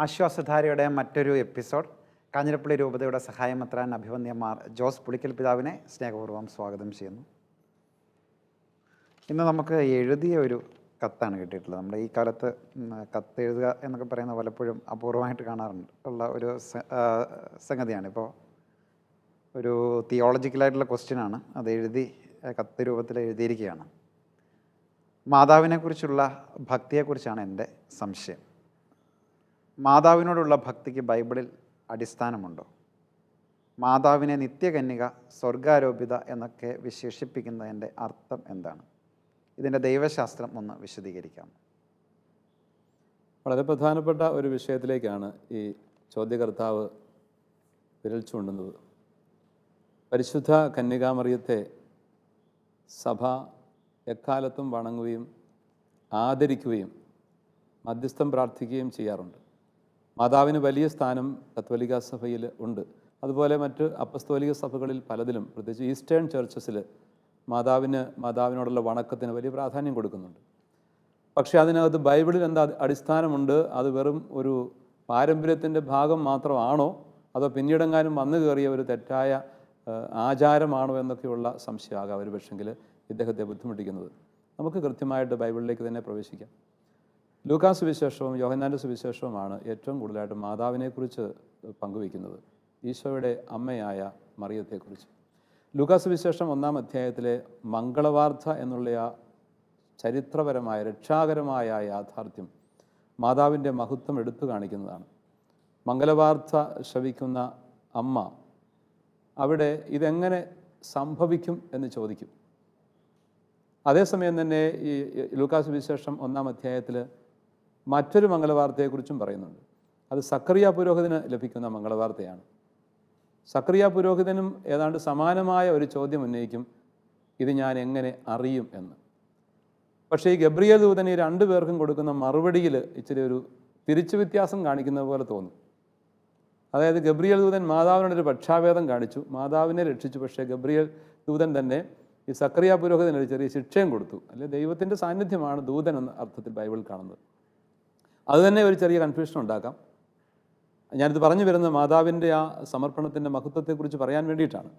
ആശ്വാസധാരയുടെ മറ്റൊരു എപ്പിസോഡ് കാഞ്ഞിരപ്പള്ളി രൂപതയുടെ സഹായമെത്രാൻ അഭിവന്യമാർ ജോസ് പുളിക്കൽ പിതാവിനെ സ്നേഹപൂർവം സ്വാഗതം ചെയ്യുന്നു. ഇന്ന് നമുക്ക് എഴുതിയ ഒരു കത്താണ് കിട്ടിയിട്ടുള്ളത്. നമ്മുടെ ഈ കാലത്ത് കത്ത് എഴുതുക എന്നൊക്കെ പറയുന്നത് പലപ്പോഴും അപൂർവമായിട്ട് കാണാറുണ്ട്. ഉള്ള ഒരു സംഗതിയാണ്. ഇപ്പോൾ ഒരു തിയോളജിക്കലായിട്ടുള്ള ക്വസ്റ്റ്യനാണ്. അത് എഴുതി കത്ത് രൂപത്തിൽ എഴുതിയിരിക്കുകയാണ്. മാതാവിനെക്കുറിച്ചുള്ള ഭക്തിയെക്കുറിച്ചാണ് എന്റെ സംശയം. മാതാവിനോടുള്ള ഭക്തിക്ക് ബൈബിളിൽ അടിസ്ഥാനമുണ്ടോ? മാതാവിനെ നിത്യകന്യക സ്വർഗാരോപിത എന്നൊക്കെ വിശേഷിപ്പിക്കുന്നതിന്റെ അർത്ഥം എന്താണ്? ഇതിന്റെ ദൈവശാസ്ത്രം ഒന്ന് വിശദീകരിക്കാം. വളരെ പ്രധാനപ്പെട്ട ഒരു വിഷയത്തിലേക്കാണ് ഈ ചോദ്യകർത്താവ് വിരൽ ചൂണ്ടുന്നത്. പരിശുദ്ധ കന്യകാമറിയത്തെ സഭ എക്കാലത്തും വണങ്ങുകയും ആദരിക്കുകയും മധ്യസ്ഥം പ്രാർത്ഥിക്കുകയും ചെയ്യാറുണ്ട്. മാതാവിന് വലിയ സ്ഥാനം കത്തോലിക്ക സഭയിൽ ഉണ്ട്. അതുപോലെ മറ്റ് അപ്പസ്തോലിക സഭകളിൽ പലതിലും പ്രത്യേകിച്ച് ഈസ്റ്റേൺ ചർച്ചസിൽ മാതാവിന് മാതാവിനോടുള്ള വണക്കത്തിന് വലിയ പ്രാധാന്യം കൊടുക്കുന്നുണ്ട്. പക്ഷേ അതിനകത്ത് ബൈബിളിൽ എന്താ അടിസ്ഥാനമുണ്ട്? അത് വെറും ഒരു പാരമ്പര്യത്തിന്റെ ഭാഗം മാത്രമാണോ? അതോ പിന്നീടെങ്ങാനും വന്നു കയറിയ ഒരു തെറ്റായ ആചാരമാണോ എന്നൊക്കെയുള്ള സംശയമാകാം ഒരു പക്ഷെങ്കിൽ ഇദ്ദേഹത്തെ ബുദ്ധിമുട്ടിക്കുന്നത്. നമുക്ക് കൃത്യമായിട്ട് ബൈബിളിലേക്ക് തന്നെ പ്രവേശിക്കാം. ലൂക്കാ സുവിശേഷവും യോഹന്നാന്റെ സുവിശേഷവുമാണ് ഏറ്റവും കൂടുതലായിട്ട് മാതാവിനെക്കുറിച്ച് പങ്കുവയ്ക്കുന്നത്. ഈശോയുടെ അമ്മയായ മറിയത്തെക്കുറിച്ച്. ലൂക്കാ സുവിശേഷം ഒന്നാം അധ്യായത്തിലെ മംഗളവാർത്ത എന്നുള്ള ആ ചരിത്രപരമായ രക്ഷാകരമായ യാഥാർത്ഥ്യം മാതാവിന്റെ മഹത്വം എടുത്തു കാണിക്കുന്നതാണ്. മംഗളവാർത്ത ശ്രവിക്കുന്ന അമ്മ അവിടെ ഇതെങ്ങനെ സംഭവിക്കും എന്ന് ചോദിക്കും. അതേസമയം തന്നെ ഈ ലൂക്കാസ് വിശേഷം ഒന്നാം അധ്യായത്തിൽ മറ്റൊരു മംഗളവാർത്തയെക്കുറിച്ചും പറയുന്നുണ്ട്. അത് സക്രിയ പുരോഹിതന് ലഭിക്കുന്ന മംഗളവാർത്തയാണ്. സക്രിയ പുരോഹിതനും ഏതാണ്ട് സമാനമായ ഒരു ചോദ്യം ഉന്നയിക്കും ഇത് ഞാൻ എങ്ങനെ അറിയും എന്ന്. പക്ഷേ ഈ ഗബ്രിയ ദൂതൻ ഈ രണ്ടു പേർക്കും കൊടുക്കുന്ന മറുപടിയിൽ ഇച്ചിരി ഒരു തിരിച്ചു വ്യത്യാസം കാണിക്കുന്നത് പോലെ തോന്നും. അതായത് ഗബ്രിയൽ ദൂതൻ മാതാവിനോടൊരു പക്ഷാഭേദം കാണിച്ചു. മാതാവിനെ രക്ഷിച്ചു. പക്ഷേ ഗബ്രിയൽ ദൂതൻ തന്നെ ഈ സക്രിയ പുരോഹിതന് ഒരു ചെറിയ ശിക്ഷയും കൊടുത്തു. അല്ലെ ദൈവത്തിന്റെ സാന്നിധ്യമാണ് ദൂതൻ എന്ന അർത്ഥത്തിൽ ബൈബിൾ കാണുന്നത്. അത് തന്നെ ഒരു ചെറിയ കൺഫ്യൂഷൻ ഉണ്ടാക്കാം. ഞാനിത് പറഞ്ഞു വരുന്നത് മാതാവിന്റെ ആ സമർപ്പണത്തിന്റെ മഹത്വത്തെക്കുറിച്ച് പറയാൻ വേണ്ടിയിട്ടാണ്.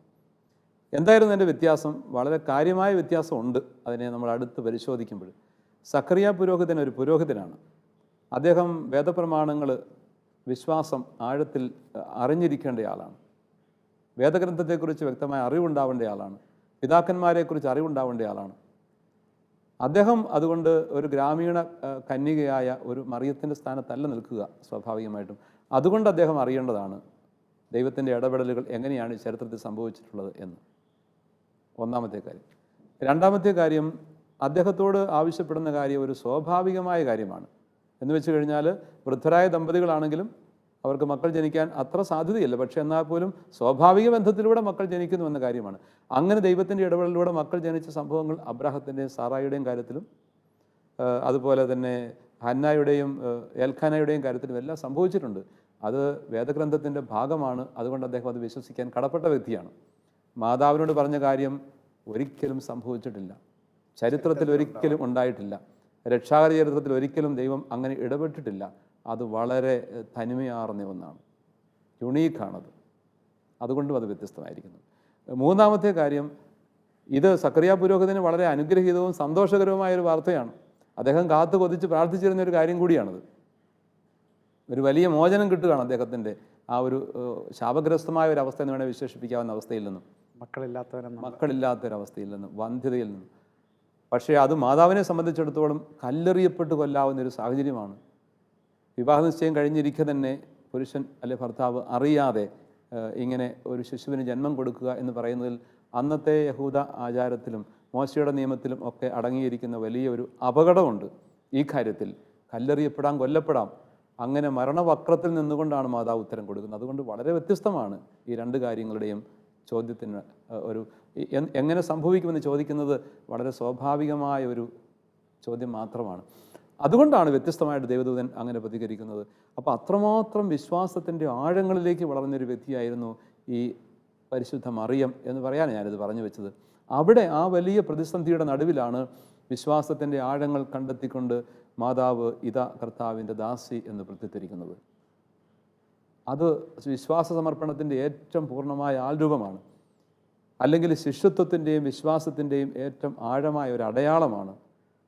എന്തായിരുന്നു എന്റെ വ്യത്യാസം? വളരെ കാര്യമായ വ്യത്യാസമുണ്ട് അതിനെ നമ്മൾ അടുത്ത് പരിശോധിക്കുമ്പോൾ. സക്രിയ പുരോഹിതൻ ഒരു പുരോഹിതനാണ്. അദ്ദേഹം വേദപ്രമാണങ്ങൾ വിശ്വാസം ആഴത്തിൽ അറിഞ്ഞിരിക്കേണ്ട ആളാണ്. വേദഗ്രന്ഥത്തെക്കുറിച്ച് വ്യക്തമായ അറിവുണ്ടാവേണ്ട ആളാണ്. പിതാക്കന്മാരെക്കുറിച്ച് അറിവുണ്ടാവേണ്ട ആളാണ്. അദ്ദേഹം അതുകൊണ്ട് ഒരു ഗ്രാമീണ കന്യകയായ ഒരു മറിയത്തിന്റെ സ്ഥാനത്തല്ല നിൽക്കുക സ്വാഭാവികമായിട്ടും. അതുകൊണ്ട് അദ്ദേഹം അറിയേണ്ടതാണ് ദൈവത്തിന്റെ ഇടപെടലുകൾ എങ്ങനെയാണ് ചരിത്രത്തിൽ സംഭവിച്ചിട്ടുള്ളത് എന്ന്. ഒന്നാമത്തെ കാര്യം. രണ്ടാമത്തെ കാര്യം അദ്ദേഹത്തോട് ആവശ്യപ്പെടുന്ന കാര്യം ഒരു സ്വാഭാവികമായ കാര്യമാണ്. എന്ന് വെച്ച് കഴിഞ്ഞാൽ വൃദ്ധരായ ദമ്പതികളാണെങ്കിലും അവർക്ക് മക്കൾ ജനിക്കാൻ അത്ര സാധ്യതയില്ല. പക്ഷെ എന്നാൽ പോലും സ്വാഭാവിക ബന്ധത്തിലൂടെ മക്കൾ ജനിക്കുന്നു എന്ന കാര്യമാണ്. അങ്ങനെ ദൈവത്തിന്റെ ഇടപെടലിലൂടെ മക്കൾ ജനിച്ച സംഭവങ്ങൾ അബ്രാഹത്തിന്റെയും സാറായുടെയും കാര്യത്തിലും അതുപോലെ തന്നെ ഹന്നായുടെയും എൽഖാനയുടെയും കാര്യത്തിലും എല്ലാം സംഭവിച്ചിട്ടുണ്ട്. അത് വേദഗ്രന്ഥത്തിന്റെ ഭാഗമാണ്. അതുകൊണ്ട് അദ്ദേഹം അത് വിശ്വസിക്കാൻ കടപ്പെട്ട വ്യക്തിയാണ്. മാതാവിനോട് പറഞ്ഞ കാര്യം ഒരിക്കലും സംഭവിച്ചിട്ടില്ല. ചരിത്രത്തിൽ ഒരിക്കലും ഉണ്ടായിട്ടില്ല. രക്ഷാകര ചരിത്രത്തിൽ ഒരിക്കലും ദൈവം അങ്ങനെ ഇടപെട്ടിട്ടില്ല. അത് വളരെ തനിമയാർന്ന ഒന്നാണ്. യുണീക്കാണത്. അതുകൊണ്ടും അത് വ്യത്യസ്തമായിരിക്കുന്നു. മൂന്നാമത്തെ കാര്യം ഇത് സക്രിയ പുരോഹിതന് വളരെ അനുഗ്രഹീതവും സന്തോഷകരവുമായ ഒരു വാർത്തയാണ്. അദ്ദേഹം കാത്തു കൊതിച്ച് പ്രാർത്ഥിച്ചിരുന്ന ഒരു കാര്യം കൂടിയാണത്. ഒരു വലിയ മോചനം കിട്ടുകയാണ് അദ്ദേഹത്തിന്റെ ആ ഒരു ശാപഗ്രസ്തമായ ഒരു അവസ്ഥ എന്ന് വേണേൽ വിശേഷിപ്പിക്കാവുന്ന അവസ്ഥയിൽ നിന്നും. മക്കളില്ലാത്തവരെന്ന് മക്കളില്ലാത്തൊരവസ്ഥയിൽ നിന്നും വന്ധ്യതയിൽ നിന്നും. പക്ഷേ അത് മാതാവിനെ സംബന്ധിച്ചിടത്തോളം കല്ലെറിയപ്പെട്ട് കൊല്ലാവുന്ന ഒരു സാഹചര്യമാണ് വിവാഹ നിശ്ചയം കഴിഞ്ഞിരിക്കെ തന്നെ പുരുഷൻ അല്ലെ ഭർത്താവ് അറിയാതെ ഇങ്ങനെ ഒരു ശിശുവിന് ജന്മം കൊടുക്കുക എന്ന് പറയുന്നതിൽ അന്നത്തെ യഹൂദ ആചാരത്തിലും മോശയുടെ നിയമത്തിലും ഒക്കെ അടങ്ങിയിരിക്കുന്ന വലിയൊരു അപകടമുണ്ട്. ഈ കാര്യത്തിൽ കല്ലെറിയപ്പെടാം കൊല്ലപ്പെടാം അങ്ങനെ മരണവക്രത്തിൽ നിന്നുകൊണ്ടാണ് മാതാവ് ഉത്തരം കൊടുക്കുന്നത്. അതുകൊണ്ട് വളരെ വ്യത്യസ്തമാണ് ഈ രണ്ട് കാര്യങ്ങളുടെയും ചോദ്യത്തിന് ഒരു എങ്ങനെ സംഭവിക്കുമെന്ന് ചോദിക്കുന്നത് വളരെ സ്വാഭാവികമായ ഒരു ചോദ്യം മാത്രമാണ്. അതുകൊണ്ടാണ് വ്യത്യസ്തമായിട്ട് ദേവദൂതൻ അങ്ങനെ പ്രതികരിക്കുന്നത്. അപ്പോൾ അത്രമാത്രം വിശ്വാസത്തിന്റെ ആഴങ്ങളിലേക്ക് വളർന്നൊരു വ്യക്തിയായിരുന്നു ഈ പരിശുദ്ധ മറിയം എന്ന് പറയാൻ ഞാനിത് പറഞ്ഞു വെച്ചത്. അവിടെ ആ വലിയ പ്രതിസന്ധിയുടെ നടുവിലാണ് വിശ്വാസത്തിന്റെ ആഴങ്ങൾ കണ്ടെത്തിക്കൊണ്ട് മാതാവ് ഇതാ കർത്താവിന്റെ ദാസി എന്ന് പ്രത്യത്തിരിക്കുന്നത്. അത് വിശ്വാസ സമർപ്പണത്തിന്റെ ഏറ്റവും പൂർണമായ ആൽരൂപമാണ് അല്ലെങ്കിൽ ശിഷ്യത്വത്തിന്റെയും വിശ്വാസത്തിന്റെയും ഏറ്റവും ആഴമായ ഒരു അടയാളമാണ്.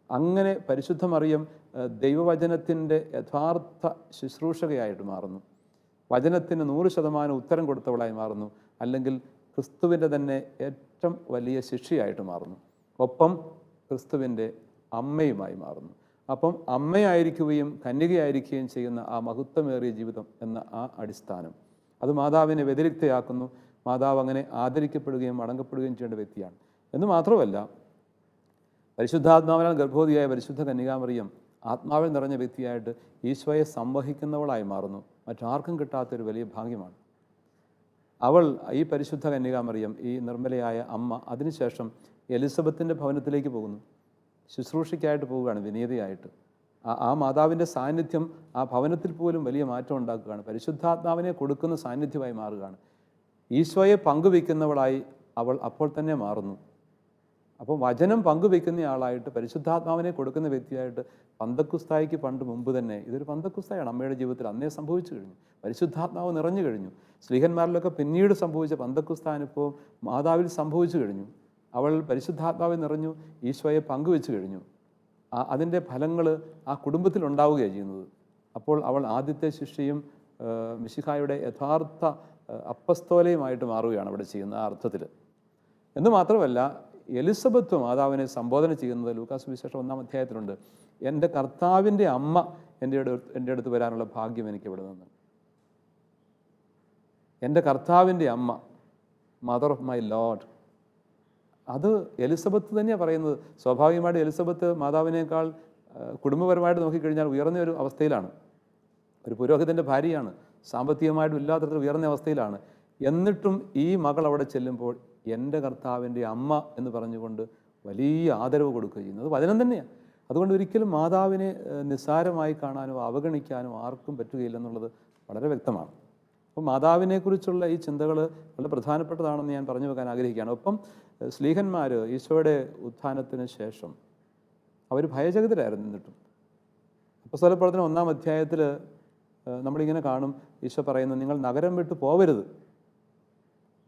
അങ്ങനെ പരിശുദ്ധ മറിയം ഏഹ്, ദൈവവചനത്തിന്റെ യഥാർത്ഥ ശുശ്രൂഷകയായിട്ട് മാറുന്നു. വചനത്തിന് നൂറ് ശതമാനം ഉത്തരം കൊടുത്തവളായി മാറുന്നു. അല്ലെങ്കിൽ ക്രിസ്തുവിന്റെ തന്നെ ഏറ്റവും വലിയ ശിക്ഷയായിട്ട് മാറുന്നു. ഒപ്പം ക്രിസ്തുവിന്റെ അമ്മയുമായി മാറുന്നു. അപ്പം അമ്മയായിരിക്കുകയും കന്യകയായിരിക്കുകയും ചെയ്യുന്ന ആ മഹത്വമേറിയ ജീവിതം എന്ന ആ അടിസ്ഥാനം. അത് മാതാവിനെ വ്യതിരിക്തയാക്കുന്നു. മാതാവ് അങ്ങനെ ആദരിക്കപ്പെടുകയും അടങ്കപ്പെടുകയും ചെയ്യേണ്ട വ്യക്തിയാണ്. എന്ന് മാത്രമല്ല പരിശുദ്ധാത്മാവിനാൽ ഗർഭവതിയായ പരിശുദ്ധ കന്യകാമറിയം ആത്മാവിൽ നിറഞ്ഞ വ്യക്തിയായിട്ട് ഈശോയെ സംവഹിക്കുന്നവളായി മാറുന്നു. മറ്റാർക്കും കിട്ടാത്തൊരു വലിയ ഭാഗ്യമാണ്. അവൾ ഈ പരിശുദ്ധ കന്യകാമറിയം ഈ നിർമ്മലയായ അമ്മ അതിനുശേഷം എലിസബത്തിന്റെ ഭവനത്തിലേക്ക് പോകുന്നു. ശുശ്രൂഷയ്ക്കായിട്ട് പോവുകയാണ് വിനീതയായിട്ട്. ആ മാതാവിന്റെ സാന്നിധ്യം ആ ഭവനത്തിൽ പോലും വലിയ മാറ്റം ഉണ്ടാക്കുകയാണ്. പരിശുദ്ധാത്മാവിനെ കൊടുക്കുന്ന സാന്നിധ്യമായി മാറുകയാണ്. ഈശോയെ പങ്കുവയ്ക്കുന്നവളായി അവൾ അപ്പോൾ തന്നെ മാറുന്നു. അപ്പോൾ വചനം പങ്കുവെക്കുന്ന ആളായിട്ട് പരിശുദ്ധാത്മാവിനെ കൊടുക്കുന്ന വ്യക്തിയായിട്ട് പന്തക്കുസ്തായിക്ക് പണ്ട് മുമ്പ് തന്നെ ഇതൊരു പന്തക്കുസ്തായാണ് അമ്മയുടെ ജീവിതത്തിൽ അന്നേ സംഭവിച്ചു കഴിഞ്ഞു. പരിശുദ്ധാത്മാവ് നിറഞ്ഞു കഴിഞ്ഞു. സ്ലീഹന്മാരിലൊക്കെ പിന്നീട് സംഭവിച്ച പന്തക്കുസ്ത മാതാവിൽ സംഭവിച്ചു കഴിഞ്ഞു. അവൾ പരിശുദ്ധാത്മാവിൽ നിറഞ്ഞു ഈശോയെ പങ്കുവെച്ചു കഴിഞ്ഞു. അതിന്റെ ഫലങ്ങൾ ആ കുടുംബത്തിൽ ഉണ്ടാവുകയാണ് ചെയ്യുന്നത്. അപ്പോൾ അവൾ ആദ്യത്തെ ശിഷ്യയും മിശിഹായുടെ യഥാർത്ഥ അപ്പസ്തോലയുമായിട്ട് മാറുകയാണ് അവിടെ ചെയ്യുന്ന ആ അർത്ഥത്തിൽ എന്ന് മാത്രമല്ല എലിസബത്ത് മാതാവിനെ സംബോധന ചെയ്യുന്നത് ലൂക്കാസ് വിശേഷം ഒന്നാം അധ്യായത്തിലുണ്ട്. എന്റെ കർത്താവിന്റെ അമ്മ എന്റെ എന്റെ അടുത്ത് വരാനുള്ള ഭാഗ്യം എനിക്ക് ഇവിടെ നിന്ന്. എന്റെ കർത്താവിന്റെ അമ്മ മദർ ഓഫ് മൈ ലോഡ് അത് എലിസബത്ത് തന്നെയാണ് പറയുന്നത്. സ്വാഭാവികമായിട്ട് എലിസബത്ത് മാതാവിനേക്കാൾ കുടുംബപരമായിട്ട് നോക്കിക്കഴിഞ്ഞാൽ ഉയർന്ന ഒരു അവസ്ഥയിലാണ്. ഒരു പുരോഹിതന്റെ ഭാര്യയാണ്. സാമ്പത്തികമായിട്ടും ഇല്ലാത്തത്ര ഉയർന്ന അവസ്ഥയിലാണ്. എന്നിട്ടും ഈ മകൾ അവിടെ ചെല്ലുമ്പോൾ എന്റെ കർത്താവിന്റെ അമ്മ എന്ന് പറഞ്ഞുകൊണ്ട് വലിയ ആദരവ് കൊടുക്കുക ചെയ്യുന്നത് വചനം തന്നെയാണ്. അതുകൊണ്ട് ഒരിക്കലും മാതാവിനെ നിസ്സാരമായി കാണാനോ അവഗണിക്കാനോ ആർക്കും പറ്റുകയില്ല എന്നുള്ളത് വളരെ വ്യക്തമാണ്. അപ്പോൾ മാതാവിനെക്കുറിച്ചുള്ള ഈ ചിന്തകൾ വളരെ പ്രധാനപ്പെട്ടതാണെന്ന് ഞാൻ പറഞ്ഞു വെക്കാൻ ആഗ്രഹിക്കുകയാണ്. ഒപ്പം സ്ലീഹന്മാർ ഈശോയുടെ ഉത്ഥാനത്തിന് ശേഷം അവർ ഭയചകിതരായിരുന്നു എന്നിട്ടും. അപ്പോൾ സ്ഥലപ്പെടുത്തിന് ഒന്നാം അധ്യായത്തിൽ നമ്മളിങ്ങനെ കാണും. ഈശോ പറയുന്നത് നിങ്ങൾ നഗരം വിട്ടു പോവരുത്.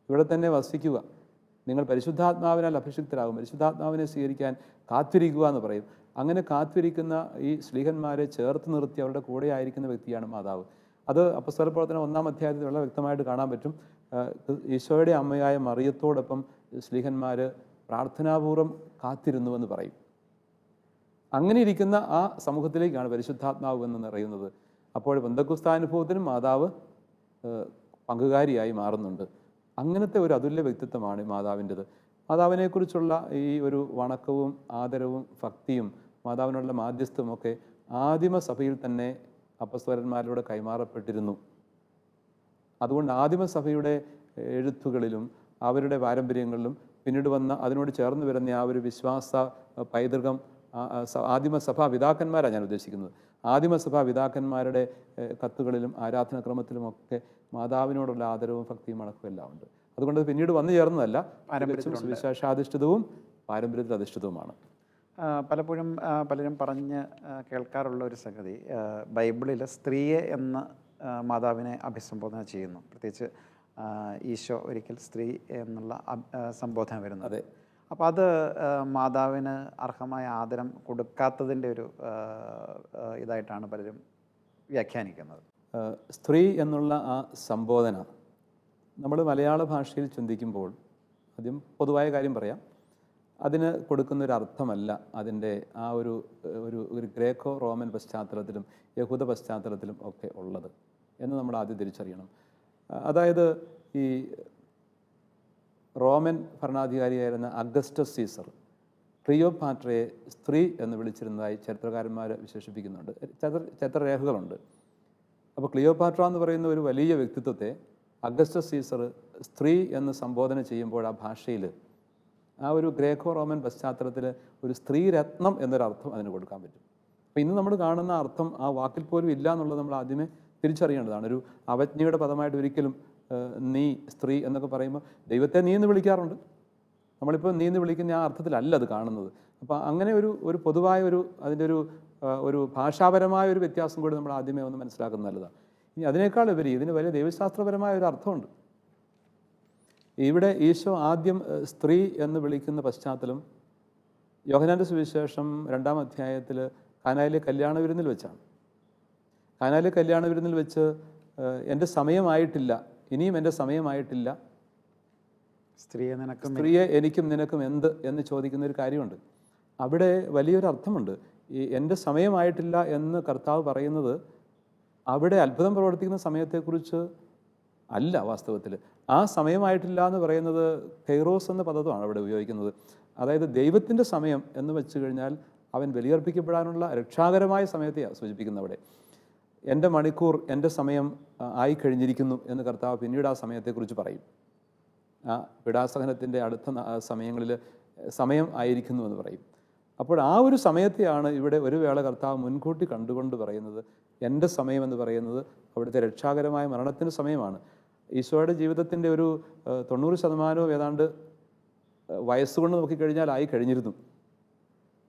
ഇവിടെ തന്നെ വസിക്കുക. നിങ്ങൾ പരിശുദ്ധാത്മാവിനാൽ അഭിഷിക്തരാകും പരിശുദ്ധാത്മാവിനെ സ്വീകരിക്കാൻ കാത്തിരിക്കുക എന്ന് പറയും. അങ്ങനെ കാത്തിരിക്കുന്ന ഈ സ്ലീഹന്മാരെ ചേർത്ത് നിർത്തി അവരുടെ കൂടെ ആയിരിക്കുന്ന വ്യക്തിയാണ് മാതാവ്. അത് അപ്പസ്തല പ്രവർത്തനം ഒന്നാം അധ്യായത്തിൽ വളരെ വ്യക്തമായിട്ട് കാണാൻ പറ്റും. ഈശോയുടെ അമ്മയായ മറിയത്തോടൊപ്പം സ്ലീഹന്മാർ പ്രാർത്ഥനാപൂർവം കാത്തിരുന്നു എന്ന് പറയും. അങ്ങനെ ഇരിക്കുന്ന ആ സമൂഹത്തിലേക്കാണ് പരിശുദ്ധാത്മാവ് എന്ന് നിറയുന്നത്. അപ്പോൾ ബന്ധക്കുസ്താനുഭവത്തിനും മാതാവ് പങ്കുകാരിയായി മാറുന്നുണ്ട്. അങ്ങനത്തെ ഒരു അതുല്യ വ്യക്തിത്വമാണ് മാതാവിന്റെത്. മാതാവിനെക്കുറിച്ചുള്ള ഈ ഒരു വണക്കവും ആദരവും ഭക്തിയും മാതാവിനുള്ള മാധ്യസ്ഥവും ആദിമ സഭയിൽ തന്നെ അപ്പസ്വരന്മാരിലൂടെ കൈമാറപ്പെട്ടിരുന്നു. അതുകൊണ്ട് ആദിമസഭയുടെ എഴുത്തുകളിലും അവരുടെ പാരമ്പര്യങ്ങളിലും പിന്നീട് വന്ന അതിനോട് ചേർന്ന് വരുന്ന ആ ഒരു വിശ്വാസ പൈതൃകം ആദിമസഭാ പിതാക്കന്മാരാണ് ഞാൻ ഉദ്ദേശിക്കുന്നത്. ആദിമസഭാ പിതാക്കന്മാരുടെ കത്തുകളിലും ആരാധനാക്രമത്തിലുമൊക്കെ മാതാവിനോടുള്ള ആദരവും ഭക്തിയും അടക്കവും എല്ലാം ഉണ്ട്. അതുകൊണ്ട് പിന്നീട് വന്നു ചേർന്നതല്ല. സുവിശേഷാധിഷ്ഠിതവും പാരമ്പര്യത്തിൽ അധിഷ്ഠിതവുമാണ്. പലപ്പോഴും പലരും പറഞ്ഞ് കേൾക്കാറുള്ള ഒരു സംഗതി ബൈബിളിൽ സ്ത്രീയെ എന്ന മാതാവിനെ അഭിസംബോധന ചെയ്യുന്നു. പ്രത്യേകിച്ച് ഈശോ ഒരിക്കൽ സ്ത്രീ എന്നുള്ള സംബോധന വരുന്നത്. അതെ. അപ്പോൾ അത് മാതാവിന് അർഹമായ ആദരം കൊടുക്കാത്തതിന്റെ ഒരു ഇതായിട്ടാണ് പലരും വ്യാഖ്യാനിക്കുന്നത്. സ്ത്രീ എന്നുള്ള ആ സംബോധന നമ്മൾ മലയാള ഭാഷയിൽ ചിന്തിക്കുമ്പോൾ ആദ്യം പൊതുവായ കാര്യം പറയാം. അതിന് കൊടുക്കുന്ന ഒരു അർത്ഥമല്ല അതിന്റെ ആ ഒരു ഒരു ഒരു ഗ്രേക്കോ റോമൻ പശ്ചാത്തലത്തിലും യഹൂദ പശ്ചാത്തലത്തിലും ഒക്കെ ഉള്ളത് എന്ന് നമ്മൾ ആദ്യം തിരിച്ചറിയണം. അതായത് ഈ റോമൻ ഭരണാധികാരിയായിരുന്ന അഗസ്റ്റസ് സീസർ ക്ലിയോപാട്രയെ സ്ത്രീ എന്ന് വിളിച്ചിരുന്നതായി ചരിത്രകാരന്മാർ വിശേഷിപ്പിക്കുന്നുണ്ട്. ചരിത്ര ചരിത്രരേഖകളുണ്ട് അപ്പോൾ ക്ലിയോപാട്ര എന്ന് പറയുന്ന ഒരു വലിയ വ്യക്തിത്വത്തെ അഗസ്റ്റസ് സീസർ സ്ത്രീ എന്ന് സംബോധന ചെയ്യുമ്പോൾ ആ ഭാഷയിൽ ആ ഒരു ഗ്രേക്കോ റോമൻ പശ്ചാത്തലത്തിൽ ഒരു സ്ത്രീരത്നം എന്നൊരർത്ഥം അതിന് കൊടുക്കാൻ പറ്റും. അപ്പോൾ ഇന്ന് നമ്മൾ കാണുന്ന അർത്ഥം ആ വാക്കിൽ പോലും ഇല്ല എന്നുള്ളത് നമ്മൾ ആദ്യമേ തിരിച്ചറിയേണ്ടതാണ്. ഒരു അവജ്ഞയുടെ പദമായിട്ട് ഒരിക്കലും നീ സ്ത്രീ എന്നൊക്കെ പറയുമ്പോൾ ദൈവത്തെ നീ എന്ന് വിളിക്കാറുണ്ട്. നമ്മളിപ്പോൾ നീ എന്ന് വിളിക്കുന്ന ആ അർത്ഥത്തിലല്ല അത് കാണുന്നത്. അപ്പോൾ അങ്ങനെ ഒരു ഒരു പൊതുവായ ഒരു അതിന്റെ ഒരു ഒരു ഭാഷാപരമായ ഒരു വ്യത്യാസം കൂടി നമ്മൾ ആദ്യമേ ഒന്ന് മനസ്സിലാക്കുന്നത് നല്ലതാണ് ഇനി അതിനേക്കാൾ ഉപരി ഇതിന് വലിയ ദൈവശാസ്ത്രപരമായ ഒരു അർത്ഥമുണ്ട്. ഇവിടെ ഈശോ ആദ്യം സ്ത്രീ എന്ന് വിളിക്കുന്ന പശ്ചാത്തലം യോഹനാന്റെ സുവിശേഷം രണ്ടാം അധ്യായത്തിൽ കാനായിലെ കല്യാണ വിരുന്നിൽ വെച്ചാണ്. കാനായിലെ കല്യാണ വിരുന്നിൽ വെച്ച് എന്റെ സമയമായിട്ടില്ല. ഇനിയും എന്റെ സമയമായിട്ടില്ല. സ്ത്രീയെ നിനക്കും സ്ത്രീയെ എനിക്കും നിനക്കും എന്ത് എന്ന് ചോദിക്കുന്ന ഒരു കാര്യമുണ്ട്. അവിടെ വലിയൊരു അർത്ഥമുണ്ട്. ഈ എന്റെ സമയമായിട്ടില്ല എന്ന് കർത്താവ് പറയുന്നത് അവിടെ അത്ഭുതം പ്രവർത്തിക്കുന്ന സമയത്തെക്കുറിച്ച് അല്ല വാസ്തവത്തിൽ. ആ സമയമായിട്ടില്ല എന്ന് പറയുന്നത് കൈറോസ് എന്ന പദത്വമാണ് അവിടെ ഉപയോഗിക്കുന്നത്. അതായത് ദൈവത്തിന്റെ സമയം എന്ന് വെച്ച് കഴിഞ്ഞാൽ അവൻ ബലിയർപ്പിക്കപ്പെടാനുള്ള രക്ഷാകരമായ സമയത്തെയാണ് സൂചിപ്പിക്കുന്നത് അവിടെ. എന്റെ മണിക്കൂർ എന്റെ സമയം ആയി ആയിക്കഴിഞ്ഞിരിക്കുന്നു എന്ന് കർത്താവ് പിന്നീട് ആ സമയത്തെക്കുറിച്ച് പറയും. ആ പിടാസഹനത്തിന്റെ അടുത്ത സമയങ്ങളിൽ സമയം ആയിരിക്കുന്നു എന്ന് പറയും. അപ്പോൾ ആ ഒരു സമയത്തെയാണ് ഇവിടെ ഒരു വേള കർത്താവ് മുൻകൂട്ടി കണ്ടുകൊണ്ട് പറയുന്നത് എന്റെ സമയം എന്ന് പറയുന്നത് അവിടുത്തെ രക്ഷാകരമായ മരണത്തിന്റെ സമയമാണ്. ഈശോയുടെ ജീവിതത്തിന്റെ ഒരു തൊണ്ണൂറ് ശതമാനവും ഏതാണ്ട് വയസ്സുകൊണ്ട് നോക്കിക്കഴിഞ്ഞാൽ ആയി കഴിഞ്ഞിരുന്നു.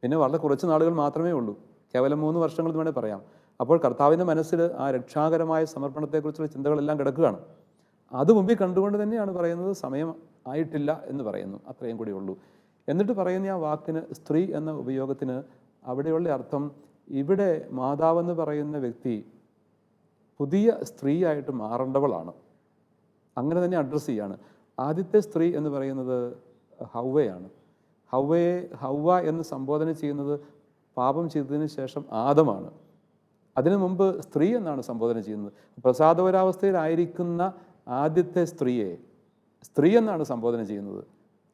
പിന്നെ വളരെ കുറച്ച് നാളുകൾ മാത്രമേ ഉള്ളൂ. കേവലം മൂന്ന് വർഷങ്ങൾ എന്ന് വേണേൽ പറയാം. അപ്പോൾ കർത്താവിന്റെ മനസ്സിൽ ആ രക്ഷാകരമായ സമർപ്പണത്തെക്കുറിച്ചുള്ള ചിന്തകളെല്ലാം കിടക്കുകയാണ്. അത് മുമ്പിൽ കണ്ടുകൊണ്ട് തന്നെയാണ് പറയുന്നത് സമയം ആയിട്ടില്ല എന്ന് പറയുന്നു. അത്രയും കൂടി ഉള്ളൂ. എന്നിട്ട് പറയുന്ന ആ വാക്കിന് സ്ത്രീ എന്ന ഉപയോഗത്തിന് അവിടെയുള്ള അർത്ഥം ഇവിടെ മാതാവെന്ന് പറയുന്ന വ്യക്തി പുതിയ സ്ത്രീയായിട്ട് മാറേണ്ടവളാണ്. അങ്ങനെ തന്നെ അഡ്രസ്സ് ചെയ്യാണ്. ആദ്യത്തെ സ്ത്രീ എന്ന് പറയുന്നത് ഹൗവയാണ്. ഹൗവയെ ഹൗവ എന്ന് സംബോധന ചെയ്യുന്നത് പാപം ചെയ്തതിന് ശേഷം ആദമാണ്. അതിനു മുമ്പ് സ്ത്രീ എന്നാണ് സംബോധന ചെയ്യുന്നത്. പ്രസാദപരാവസ്ഥയിലായിരിക്കുന്ന ആദ്യത്തെ സ്ത്രീയെ സ്ത്രീ എന്നാണ് സംബോധന ചെയ്യുന്നത്.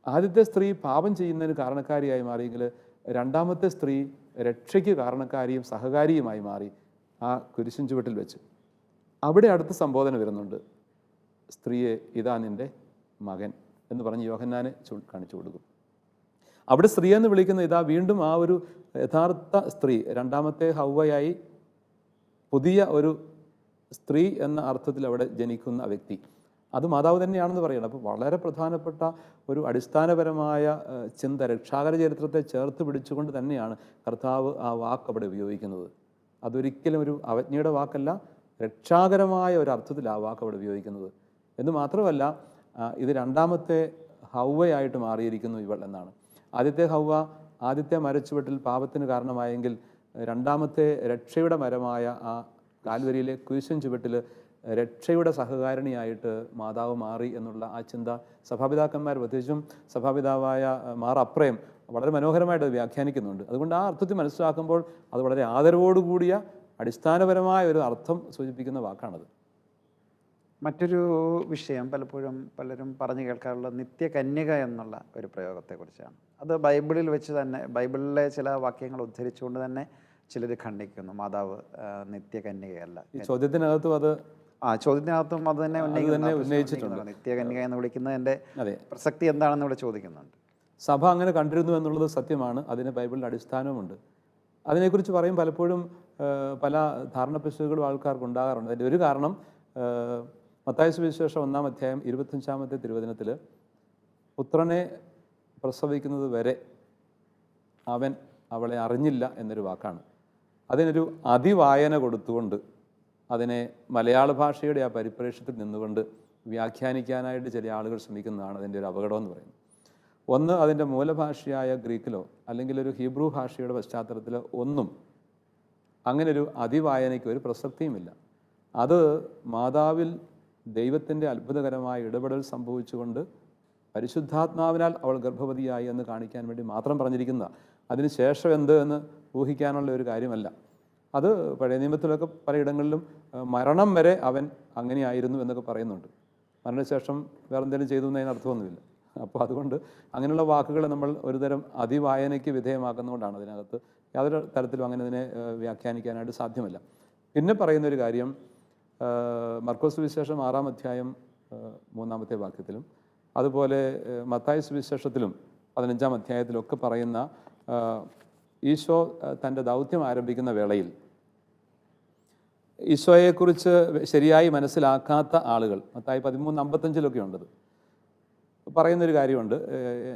ആദ്യത്തെ സ്ത്രീ പാപം ചെയ്യുന്നതിന് കാരണക്കാരിയായി മാറിയെങ്കിൽ രണ്ടാമത്തെ സ്ത്രീ രക്ഷയ്ക്ക് കാരണക്കാരിയും സഹകാരിയുമായി മാറി ആ കുരിശിൻ ചുവട്ടിൽ വെച്ച്. അവിടെ അടുത്ത സംബോധന വരുന്നുണ്ട്. സ്ത്രീയെ ഇതാ നിന്റെ മകൻ എന്ന് പറഞ്ഞ് യോഹന്നാനെ ചൂ കാണിച്ചു കൊടുക്കും. അവിടെ സ്ത്രീ എന്ന് വിളിക്കുന്ന ഇതാ വീണ്ടും ആ ഒരു യഥാർത്ഥ സ്ത്രീ രണ്ടാമത്തെ ഹൗവയായി പുതിയ ഒരു സ്ത്രീ എന്ന അർത്ഥത്തിൽ അവിടെ ജനിക്കുന്ന വ്യക്തി. അത് മാതാവ് തന്നെയാണെന്ന് പറയണം. അപ്പോൾ വളരെ പ്രധാനപ്പെട്ട ഒരു അടിസ്ഥാനപരമായ ചിന്ത രക്ഷാകര ചരിത്രത്തെ ചേർത്ത് പിടിച്ചുകൊണ്ട് തന്നെയാണ് കർത്താവ് ആ വാക്ക് അവിടെ ഉപയോഗിക്കുന്നത്. അതൊരിക്കലും ഒരു അവജ്ഞയുടെ വാക്കല്ല രക്ഷാകരമായ ഒരു അർത്ഥത്തിൽ ആ വാക്ക് അവിടെ ഉപയോഗിക്കുന്നത്. എന്ന് മാത്രമല്ല ഇത് രണ്ടാമത്തെ ഹൗവയായിട്ട് മാറിയിരിക്കുന്നു ഇവൾ എന്നാണ്. ആദ്യത്തെ ഹൗവ ആദ്യത്തെ മരച്ചുവട്ടിൽ പാപത്തിന് കാരണമായെങ്കിൽ രണ്ടാമത്തെ രക്ഷയുടെ മരമായ ആ കാൽവരിയിലെ കുരിശൻ ചുവട്ടിൽ രക്ഷയുടെ സഹകാരിണിയായിട്ട് മാതാവ് മാറി എന്നുള്ള ആ ചിന്ത സഭാപിതാക്കന്മാർ പ്രത്യേകിച്ചും സഭാപിതാവായ മാർ അപ്രയം വളരെ മനോഹരമായിട്ട് വ്യാഖ്യാനിക്കുന്നുണ്ട്. അതുകൊണ്ട് ആ അർത്ഥത്തിൽ മനസ്സിലാക്കുമ്പോൾ അത് വളരെ ആദരവോടുകൂടിയ അടിസ്ഥാനപരമായ ഒരു അർത്ഥം സൂചിപ്പിക്കുന്ന വാക്കാണത്. മറ്റൊരു വിഷയം പലപ്പോഴും പലരും പറഞ്ഞു കേൾക്കാറുള്ള നിത്യകന്യക എന്നുള്ള ഒരു പ്രയോഗത്തെക്കുറിച്ചാണ്. അത് ബൈബിളിൽ വെച്ച് തന്നെ ബൈബിളിലെ ചില വാക്യങ്ങൾ ഉദ്ധരിച്ചുകൊണ്ട് തന്നെ ചിലർ ഖണ്ഡിക്കുന്നു. മാതാവ് നിത്യകന്യകയല്ല. ഈ ചോദ്യത്തിനകത്തും അത് ആ ചോദ്യത്തിനകത്തും അത് തന്നെ ഉന്നയിച്ചിട്ടുണ്ട്. നിത്യകന്യക എന്ന് വിളിക്കുന്നതിന്റെ എന്റെ പ്രസക്തി എന്താണെന്ന് ഇവിടെ ചോദിക്കുന്നുണ്ട്. സഭ അങ്ങനെ കണ്ടിരുന്നു എന്നുള്ളത് സത്യമാണ്. അതിന് ബൈബിളിന്റെ അടിസ്ഥാനവുമുണ്ട് അതിനെക്കുറിച്ച് പറയും പലപ്പോഴും പല ധാരണ പിശകുകളും ആൾക്കാർക്ക് ഉണ്ടാകാറുണ്ട്. അതിന്റെ ഒരു കാരണം മത്തായ സുവിശേഷം ഒന്നാം അധ്യായം ഇരുപത്തഞ്ചാമത്തെ തിരുവചനത്തിൽ പുത്രനെ പ്രസവിക്കുന്നത് വരെ അവൻ അവളെ അറിഞ്ഞില്ല എന്നൊരു വാക്കാണ്. അതിനൊരു അതിവായന കൊടുത്തുകൊണ്ട് അതിനെ മലയാള ഭാഷയുടെ ആ പരിപ്രേക്ഷത്തിൽ നിന്നുകൊണ്ട് വ്യാഖ്യാനിക്കാനായിട്ട് ചില ആളുകൾ ശ്രമിക്കുന്നതാണ് അതിന്റെ ഒരു അപകടം എന്ന് പറയുന്നത്. ഒന്ന് അതിന്റെ മൂലഭാഷയായ ഗ്രീക്കിലോ അല്ലെങ്കിൽ ഒരു ഹീബ്രു ഭാഷയുടെ പശ്ചാത്തലത്തിലോ ഒന്നും അങ്ങനൊരു അതിവായനയ്ക്ക് ഒരു പ്രസക്തിയുമില്ല. അത് മാതാവിൽ ദൈവത്തിന്റെ അത്ഭുതകരമായ ഇടപെടൽ സംഭവിച്ചുകൊണ്ട് പരിശുദ്ധാത്മാവിനാൽ അവൾ ഗർഭവതിയായി എന്ന് കാണിക്കാൻ വേണ്ടി മാത്രം പറഞ്ഞിരിക്കുന്ന അതിന് ശേഷം എന്ത് എന്ന് ഊഹിക്കാനുള്ള ഒരു കാര്യമല്ല. അത് പഴയ നിയമത്തിലൊക്കെ പലയിടങ്ങളിലും മരണം വരെ അവൻ അങ്ങനെയായിരുന്നു എന്നൊക്കെ പറയുന്നുണ്ട്. മരണശേഷം വേറെ എന്തെങ്കിലും ചെയ്തു എന്നതിന് അർത്ഥമൊന്നുമില്ല. അപ്പോൾ അതുകൊണ്ട് അങ്ങനെയുള്ള വാക്കുകളെ നമ്മൾ ഒരുതരം അതിവായനയ്ക്ക് വിധേയമാക്കുന്നതുകൊണ്ടാണ് അതിനകത്ത് യാതൊരു തരത്തിലും അങ്ങനെ അതിനെ വ്യാഖ്യാനിക്കാനായിട്ട് സാധ്യമല്ല. പിന്നെ പറയുന്ന ഒരു കാര്യം മർക്കോസ് സുവിശേഷം ആറാം അധ്യായം മൂന്നാമത്തെ വാക്യത്തിലും അതുപോലെ മത്തായ സുവിശേഷത്തിലും പതിനഞ്ചാം അധ്യായത്തിലൊക്കെ പറയുന്ന ഈശോ തന്റെ ദൗത്യം ആരംഭിക്കുന്ന വേളയിൽ ഈശോയെക്കുറിച്ച് ശരിയായി മനസ്സിലാക്കാത്ത ആളുകൾ മത്തായി പതിമൂന്ന് അമ്പത്തഞ്ചിലൊക്കെ ഉണ്ടത് പറയുന്നൊരു കാര്യമുണ്ട്.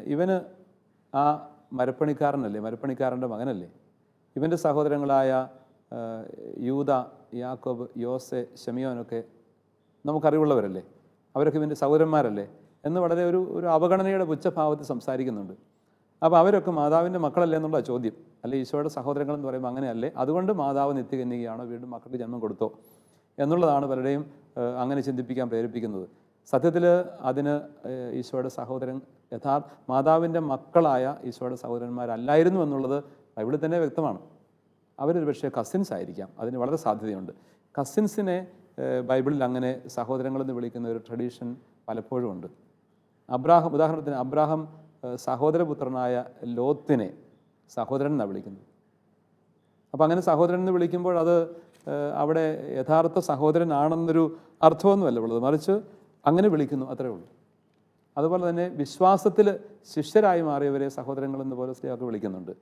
ഇവന് ആ മരപ്പണിക്കാരനല്ലേ മരപ്പണിക്കാരന്റെ മകനല്ലേ? ഇവന്റെ സഹോദരങ്ങളായ യൂത യാക്കോബ് യോസെ ഷെമിയോനൊക്കെ നമുക്കറിവുള്ളവരല്ലേ? അവരൊക്കെ ഇവന്റെ സഹോദരന്മാരല്ലേ? എന്ന് വളരെ ഒരു ഒരു അവഗണനയുടെ പുച്ഛഭാവത്തിൽ സംസാരിക്കുന്നുണ്ട്. അപ്പോൾ അവരൊക്കെ മാതാവിന്റെ മക്കളല്ലേ എന്നുള്ള ചോദ്യം. അല്ലെ ഈശോയുടെ സഹോദരങ്ങൾ എന്ന് പറയുമ്പോൾ അങ്ങനെയല്ലേ? അതുകൊണ്ട് മാതാവ് നിത്യകന്യകയാണോ? വീണ്ടും മക്കൾക്ക് ജന്മം കൊടുത്തോ? എന്നുള്ളതാണ് പലരെയും അങ്ങനെ ചിന്തിപ്പിക്കാൻ പ്രേരിപ്പിക്കുന്നത്. സത്യത്തിൽ അതിന് ഈശോയുടെ സഹോദരൻ യഥാർത്ഥ മാതാവിന്റെ മക്കളായ ഈശോയുടെ സഹോദരന്മാരല്ലായിരുന്നു എന്നുള്ളത് ബൈബിളിൽ തന്നെ വ്യക്തമാണ്. അവരൊരു പക്ഷേ കസിൻസ് ആയിരിക്കാം. അതിന് വളരെ സാധ്യതയുണ്ട്. കസിൻസിനെ ബൈബിളിൽ അങ്ങനെ സഹോദരങ്ങളെന്ന് വിളിക്കുന്ന ഒരു ട്രഡീഷൻ പലപ്പോഴും ഉണ്ട്. അബ്രാഹം ഉദാഹരണത്തിന് അബ്രാഹം സഹോദരപുത്രനായ ലോത്തിനെ സഹോദരൻ എന്നാണ് വിളിക്കുന്നത്. അപ്പോൾ അങ്ങനെ സഹോദരൻ എന്ന് വിളിക്കുമ്പോൾ അത് അവിടെ യഥാർത്ഥ സഹോദരനാണെന്നൊരു അർത്ഥമൊന്നുമല്ല ഉള്ളത്. മറിച്ച് അങ്ങനെ വിളിക്കുന്നു അത്രേ ഉള്ളൂ. അതുപോലെ തന്നെ വിശ്വാസത്തിൽ ശിഷ്യരായി മാറിയവരെ സഹോദരങ്ങൾ എന്ന് പോലെ സ്ത്രീകൾക്ക് വിളിക്കുന്നുണ്ട്.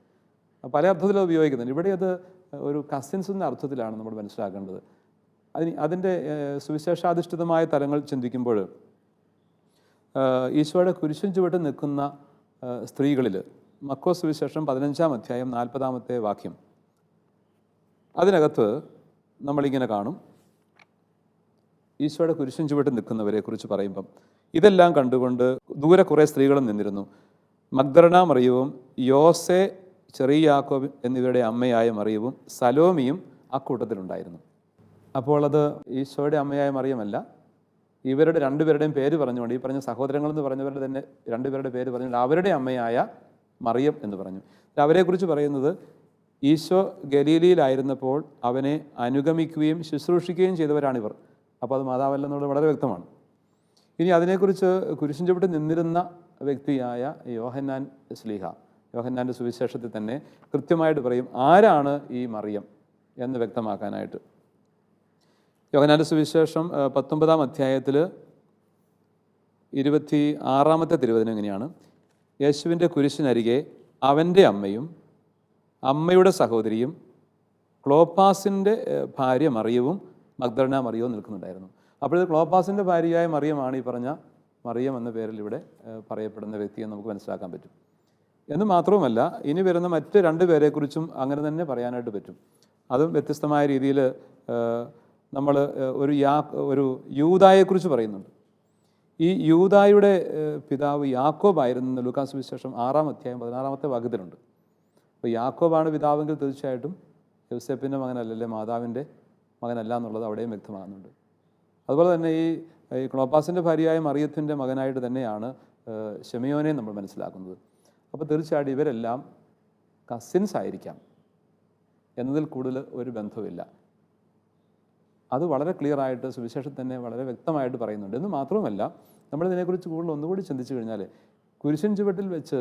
പല അർത്ഥത്തിലും അത് ഉപയോഗിക്കുന്നുണ്ട്. ഇവിടെ അത് ഒരു കസിൻസ് എന്ന അർത്ഥത്തിലാണ് നമ്മൾ മനസ്സിലാക്കേണ്ടത്. അതിന് അതിന്റെ സുവിശേഷാധിഷ്ഠിതമായ തലങ്ങൾ ചിന്തിക്കുമ്പോൾ ഈശോയുടെ കുരിശും ചുവട്ട് നിൽക്കുന്ന സ്ത്രീകളിൽ മക്കോസ് സുവിശേഷം പതിനഞ്ചാം അധ്യായം നാൽപ്പതാമത്തെ വാക്യം. അതിനകത്ത് നമ്മളിങ്ങനെ കാണും. ഈശോയുടെ കുരിശൻ ചുവട്ട് നിൽക്കുന്നവരെ കുറിച്ച് പറയുമ്പം ഇതെല്ലാം കണ്ടുകൊണ്ട് ദൂരെ കുറേ സ്ത്രീകളും നിന്നിരുന്നു. മഗ്ദറണ മറിയവും യോസെ ചെറിയ യാക്കോബ് എന്നിവരുടെ അമ്മയായ മറിയവും സലോമിയും അക്കൂട്ടത്തിലുണ്ടായിരുന്നു കൂട്ടത്തിലുണ്ടായിരുന്നു. അപ്പോൾ അത് ഈശോയുടെ അമ്മയായ മറിയമല്ല ഇവരുടെ രണ്ടുപേരുടെയും പേര് പറഞ്ഞുകൊണ്ട് ഈ പറഞ്ഞ സഹോദരങ്ങൾ എന്ന് പറഞ്ഞവരുടെ തന്നെ രണ്ടുപേരുടെ പേര് പറഞ്ഞുകൊണ്ട് അവരുടെ അമ്മയായ മറിയം എന്ന് പറഞ്ഞു. അവരെക്കുറിച്ച് പറയുന്നത് ഈശോ ഗലീലിയിലായിരുന്നപ്പോൾ അവനെ അനുഗമിക്കുകയും ശുശ്രൂഷിക്കുകയും ചെയ്തവരാണിവർ അപ്പോൾ അത് മാതാവല്ലെന്നുള്ളത് വളരെ വ്യക്തമാണ്. ഇനി അതിനെക്കുറിച്ച് കുരിശിൻ ചുവട്ടിൽ നിന്നിരുന്ന വ്യക്തിയായ യോഹന്നാൻ സ്ലീഹ യോഹന്നാന്റെ സുവിശേഷത്തിൽ തന്നെ കൃത്യമായിട്ട് പറയും ആരാണ് ഈ മറിയം എന്ന് വ്യക്തമാക്കാനായിട്ട്. യോഹന്നാന്റെ സുവിശേഷം പത്തൊമ്പതാം അധ്യായത്തിൽ ഇരുപത്തി ആറാമത്തെ തിരുവചനം ഇങ്ങനെയാണ്. യേശുവിന്റെ കുരിശിനരികെ അവന്റെ അമ്മയും അമ്മയുടെ സഹോദരിയും ക്ലോപ്പാസിന്റെ ഭാര്യ മറിയവും മഗ്ദർണ മറിയവും നിൽക്കുന്നുണ്ടായിരുന്നു. അപ്പോൾ ക്ലോപ്പാസിന്റെ ഭാര്യയായ മറിയമാണ് ഈ പറഞ്ഞ മറിയം എന്ന പേരിൽ ഇവിടെ പറയപ്പെടുന്ന വ്യക്തിയെ നമുക്ക് മനസ്സിലാക്കാൻ പറ്റും. എന്ന് മാത്രവുമല്ല ഇനി വരുന്ന മറ്റ് രണ്ട് പേരെക്കുറിച്ചും അങ്ങനെ തന്നെ പറയാനായിട്ട് പറ്റും. അതും വ്യത്യസ്തമായ രീതിയിൽ നമ്മൾ ഒരു യാ ഒരു യൂതായെക്കുറിച്ച് പറയുന്നുണ്ട്. ഈ യൂതായുടെ പിതാവ് യാക്കോബായിരുന്നു ലൂക്കാസ് വിശേഷം ആറാം അധ്യായം പതിനാറാമത്തെ വാക്യത്തിലുണ്ട്. അപ്പോൾ യാക്കോബാണ് പിതാവെങ്കിൽ തീർച്ചയായിട്ടും യൗസേപ്പിന്റെ മകനല്ലല്ലേ മാതാവിന്റെ മകനല്ല എന്നുള്ളത് അവിടെയും വ്യക്തമാകുന്നുണ്ട്. അതുപോലെ തന്നെ ഈ ക്ലോപ്പാസിന്റെ ഭാര്യയായ മറിയത്തിന്റെ മകനായിട്ട് തന്നെയാണ് ഷെമിയോനെ നമ്മൾ മനസ്സിലാക്കുന്നത്. അപ്പോൾ തീർച്ചയായിട്ടും ഇവരെല്ലാം കസിൻസ് ആയിരിക്കാം. എന്നതിൽ കൂടുതൽ ഒരു ബന്ധവുമില്ല. അത് വളരെ ക്ലിയർ ആയിട്ട് സുവിശേഷം തന്നെ വളരെ വ്യക്തമായിട്ട് പറയുന്നുണ്ട്. എന്ന് മാത്രവുമല്ല നമ്മൾ ഇതിനെക്കുറിച്ച് കൂടുതൽ ഒന്നുകൂടി ചിന്തിച്ചു കഴിഞ്ഞാൽ കുരിശൻ ചുവട്ടിൽ വെച്ച്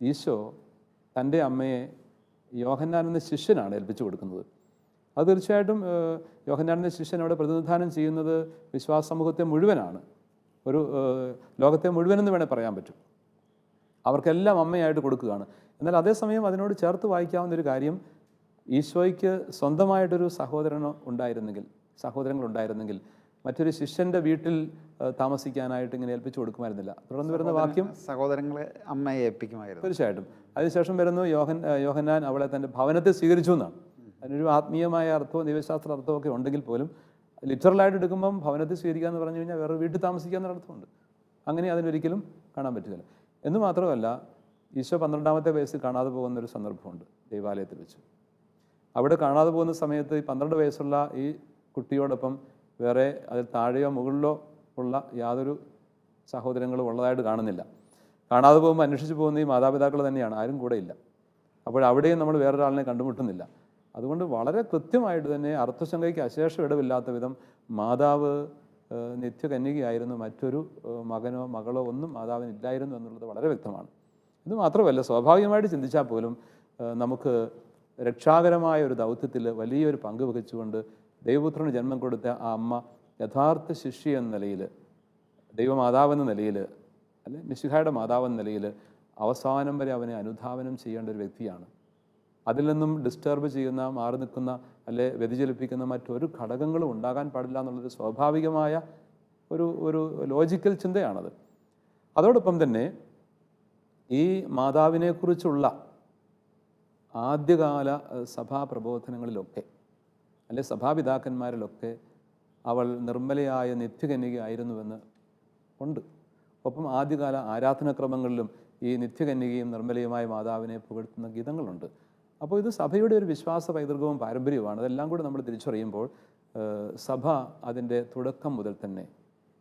ഈശോ തന്റെ അമ്മയെ യോഹന്നാൻ എന്ന ശിഷ്യനാണ് ഏൽപ്പിച്ചു കൊടുക്കുന്നത്. അത് തീർച്ചയായിട്ടും യോഹന്നാൻ എന്ന ശിഷ്യൻ അവിടെ പ്രതിനിധാനം ചെയ്യുന്നത് വിശ്വാസ സമൂഹത്തെ മുഴുവനാണ്. ഒരു ലോകത്തെ മുഴുവനെന്ന് വേണേൽ പറയാൻ പറ്റും. അവർക്കെല്ലാം അമ്മയായിട്ട് കൊടുക്കുകയാണ്. എന്നാൽ അതേസമയം അതിനോട് ചേർത്ത് വായിക്കാവുന്ന ഒരു കാര്യം ഈശോയ്ക്ക് സ്വന്തമായിട്ടൊരു സഹോദരനോ ഉണ്ടായിരുന്നെങ്കിൽ സഹോദരങ്ങൾ ഉണ്ടായിരുന്നെങ്കിൽ മറ്റൊരു ശിഷ്യന്റെ വീട്ടിൽ താമസിക്കാനായിട്ട് ഇങ്ങനെ ഏൽപ്പിച്ചു കൊടുക്കുമായിരുന്നില്ല. തുടർന്ന് വരുന്ന വാക്യം സഹോദരങ്ങളെ അമ്മയെ ഏൽപ്പിക്കുമായിരുന്നു. തീർച്ചയായിട്ടും. അതിനുശേഷം വരുന്നു യോഹൻ യോഹന്നാൻ അവളെ തന്റെ ഭവനത്തെ സ്വീകരിച്ചു എന്നാണ്. അതിനൊരു ആത്മീയമായ അർത്ഥവും ദൈവശാസ്ത്ര അർത്ഥവും ഒക്കെ ഉണ്ടെങ്കിൽ പോലും ലിറ്ററലായിട്ട് എടുക്കുമ്പം ഭവനത്തിൽ സ്വീകരിക്കുക എന്ന് പറഞ്ഞു കഴിഞ്ഞാൽ വേറെ വീട്ടിൽ താമസിക്കുക എന്നൊരു അർത്ഥമുണ്ട്. അങ്ങനെ അതിനൊരിക്കലും കാണാൻ പറ്റുകയില്ല എന്ന് മാത്രമല്ല ഈശോ പന്ത്രണ്ടാമത്തെ വയസ്സിൽ കാണാതെ പോകുന്ന ഒരു സന്ദർഭമുണ്ട് ദേവാലയത്തിൽ വെച്ച്. അവിടെ കാണാതെ പോകുന്ന സമയത്ത് ഈ പന്ത്രണ്ട് വയസ്സുള്ള ഈ കുട്ടിയോടൊപ്പം വേറെ അതിൽ താഴെയോ മുകളിലോ ഉള്ള യാതൊരു സഹോദരങ്ങളും ഉള്ളതായിട്ട് കാണുന്നില്ല. കാണാതെ പോകുമ്പോൾ അന്വേഷിച്ച് പോകുന്ന ഈ മാതാപിതാക്കൾ തന്നെയാണ് ആരും കൂടെ ഇല്ല. അപ്പോൾ അവിടെയും നമ്മൾ വേറൊരാളിനെ കണ്ടുമുട്ടുന്നില്ല. അതുകൊണ്ട് വളരെ കൃത്യമായിട്ട് തന്നെ അർത്ഥശങ്കയ്ക്ക് അശേഷം ഇടവില്ലാത്ത വിധം മാതാവ് നിത്യകന്യകയായിരുന്നു. മറ്റൊരു മകനോ മകളോ ഒന്നും മാതാവിനില്ലായിരുന്നു എന്നുള്ളത് വളരെ വ്യക്തമാണ്. ഇത് മാത്രമല്ല സ്വാഭാവികമായിട്ട് ചിന്തിച്ചാൽ പോലും നമുക്ക് രക്ഷാകരമായ ഒരു ദൗത്യത്തിൽ വലിയൊരു പങ്ക് വഹിച്ചുകൊണ്ട് ദൈവപുത്രന് ജന്മം കൊടുത്ത ആ അമ്മ യഥാർത്ഥ ശിഷ്യ എന്ന നിലയിൽ ദൈവമാതാവെന്ന നിലയിൽ അല്ലെ മിശിഹായുടെ മാതാവെന്ന നിലയിൽ അവസാനം വരെ അവനെ അനുധാവനം ചെയ്യേണ്ട ഒരു വ്യക്തിയാണ്. അതിൽ നിന്നും ഡിസ്റ്റർബ് ചെയ്യുന്ന മാറി നിൽക്കുന്ന അല്ലെ വ്യതിചലിപ്പിക്കുന്ന മറ്റൊരു ഘടകങ്ങളും ഉണ്ടാകാൻ പാടില്ല എന്നുള്ളൊരു സ്വാഭാവികമായ ഒരു ഒരു ലോജിക്കൽ ചിന്തയാണത്. അതോടൊപ്പം തന്നെ ഈ മാതാവിനെക്കുറിച്ചുള്ള ആദ്യകാല സഭാ പ്രബോധനങ്ങളിലൊക്കെ അല്ലെ സഭാപിതാക്കന്മാരിലൊക്കെ അവൾ നിർമ്മലയായ നിത്യകന്യകയായിരുന്നുവെന്ന് ഉണ്ട്. ഒപ്പം ആദ്യകാല ആരാധനാക്രമങ്ങളിലും ഈ നിത്യകന്യകയും നിർമ്മലയുമായ മാതാവിനെ പുകഴ്ത്തുന്ന ഗീതങ്ങളുണ്ട്. അപ്പോൾ ഇത് സഭയുടെ ഒരു വിശ്വാസ പൈതൃകവും പാരമ്പര്യവുമാണ്. അതെല്ലാം കൂടി നമ്മൾ തിരിച്ചറിയുമ്പോൾ സഭ അതിന്റെ തുടക്കം മുതൽ തന്നെ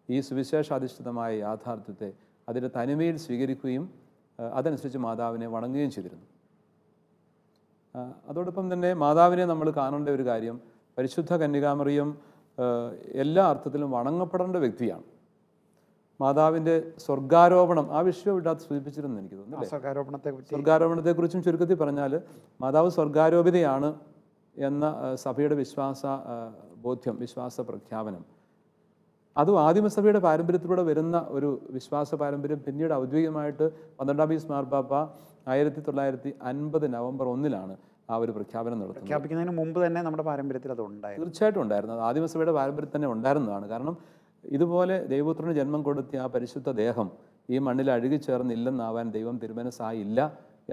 ഈ സുവിശേഷാധിഷ്ഠിതമായ യാഥാർത്ഥ്യത്തെ അതിന്റെ തനിമയിൽ സ്വീകരിക്കുകയും അതനുസരിച്ച് മാതാവിനെ വണങ്ങുകയും ചെയ്തിരുന്നു. അതോടൊപ്പം തന്നെ മാതാവിനെ നമ്മൾ കാണേണ്ട ഒരു കാര്യം പരിശുദ്ധ കന്യകാമറിയം എല്ലാ അർത്ഥത്തിലും വണങ്ങപ്പെടേണ്ട വ്യക്തിയാണ്. മാതാവിന്റെ സ്വർഗാരോപണം ആ വിഷയം ഇടാത്ത സൂചിപ്പിച്ചിരുന്നു എനിക്ക് തോന്നുന്നു സ്വർഗാരോപണത്തെക്കുറിച്ചും ചുരുക്കത്തിൽ പറഞ്ഞാൽ മാതാവ് സ്വർഗാരോപിതയാണ് എന്ന സഭയുടെ വിശ്വാസ ബോധ്യം വിശ്വാസ പ്രഖ്യാപനം. അതും ആദിമസഭയുടെ പാരമ്പര്യത്തിലൂടെ വരുന്ന ഒരു വിശ്വാസ പാരമ്പര്യം പിന്നീട് ഔദ്യോഗികമായിട്ട് പന്ത്രണ്ടാം പീസ് മാർപ്പാപ്പ ആയിരത്തി തൊള്ളായിരത്തി അൻപത് നവംബർ ഒന്നിലാണ് ആ ഒരു പ്രഖ്യാപനം നടത്തുന്നത്. പ്രഖ്യാപിക്കുന്നതിന് മുമ്പ് തന്നെ നമ്മുടെ പാരമ്പര്യത്തിൽ അത് ഉണ്ടായിരുന്നു. തീർച്ചയായിട്ടും ഉണ്ടായിരുന്നു. അത് ആദിമസഭയുടെ പാരമ്പര്യം തന്നെ ഉണ്ടായിരുന്നതാണ്. കാരണം ഇതുപോലെ ദൈവപുത്രന് ജന്മം കൊടുത്ത ആ പരിശുദ്ധ ദേഹം ഈ മണ്ണിൽ അഴുകി ചേർന്നില്ലെന്നാവാൻ ദൈവം തിരുമനസ്സായില്ല